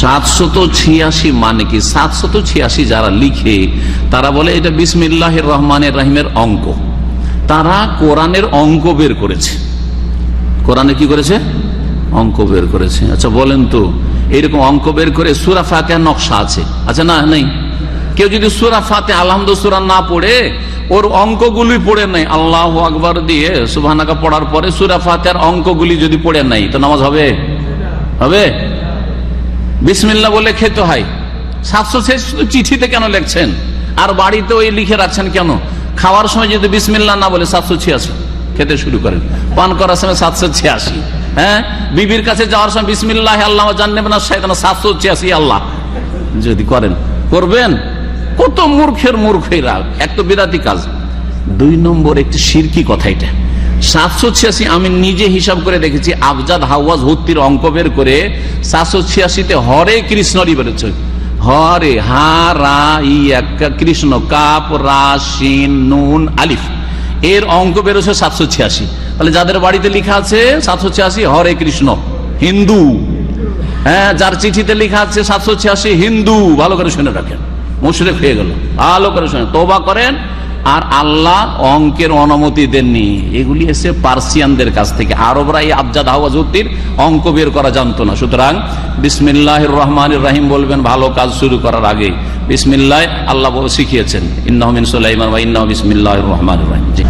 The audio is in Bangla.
সাতশত ছিয়াশি মানে কি? সাতশত ছিয়াশি যারা লিখে, তারা বলে এটা বিসমিল্লাহ রহমানের রাহিমের অঙ্ক। তারা কোরআনের অঙ্ক বের করেছে। কোরআনে কি করেছে? অঙ্ক বের করেছে। আচ্ছা বলেন তো এইরকম অঙ্ক বের করে সুরা ফাতে নকশা আছে। আচ্ছা না নেই? কেউ যদি সুরা ফাতে আলহামদ সুরা না পড়ে, ওর অঙ্কগুলি পড়ে নাই। আল্লাহ আকবর দিয়ে সুবাহানাকা পড়ার পরে সুরা ফাতের অঙ্কগুলি যদি পড়ে নাই, তো নামাজ হবে? হবে? বিসমিল্লা বলে খেতে হয়। সাতশো শেষ চিঠিতে কেন লিখছেন? আর বাড়িতে ওই লিখে রাখছেন কেন? খাওয়ার সময় যদি বিসমিল্লা না বলে সাতশো ছিয়াশি খেতে শুরু করেন। পান করার সময় সাতশো ছিয়াশি। হ্যাঁ? বিবির কাছে যাওয়ার সময় বিসমিল্লাহ আল্লাহ জানবে না সাইদানা সাতশো ছিয়াশি আল্লাহ। যদি করেন। করবেন? কত মূর্খের মূর্খেরা। এক তো বিরাতি কাজ। দুই নম্বর একটি সিরকি কথা এটা। সাতশো ছিয়াশি আমি নিজে হিসাব করে দেখেছি, আফজাদ হাওয়াজ হত্তির অঙ্ক বের করে সাতশো ছিয়াশিতে হরে কৃষ্ণরই বেরোচ্ছে হরে হা, রা কৃষ্ণ, কাপ, রা সিন নুন, আলিফ। এর অঙ্ক বেরোছে সাতশো ছিয়াশি। তাহলে যাদের বাড়িতে লেখা আছে সাতশো ছিয়াশি, হরে কৃষ্ণ, হিন্দু। হ্যাঁ যার চিঠিতে লেখা আছে সাতশো ছিয়াশি, হিন্দু। ভালো করে শুনে রাখেন। মুশরেক হয়ে গেল। ভালো করে শুনে তোবা করেন আর আল্লাহ অঙ্কের অনুমতি দেননি। এগুলি এসে পার্সিয়ানদের কাছ থেকে। আরবরা এই আবজাদ হাওয়াজির অঙ্ক বের করা জানতো না। সুতরাং বিসমিল্লাহ রহমান রাহিম বলবেন, ভালো কাজ শুরু করার আগে বিসমিল্লাহ, আল্লাহ শিখিয়েছেন। ইন্নাহমিন সুলাইমান বা ইন্নাহ বিসমিল্লাহ রহমান রাহিম।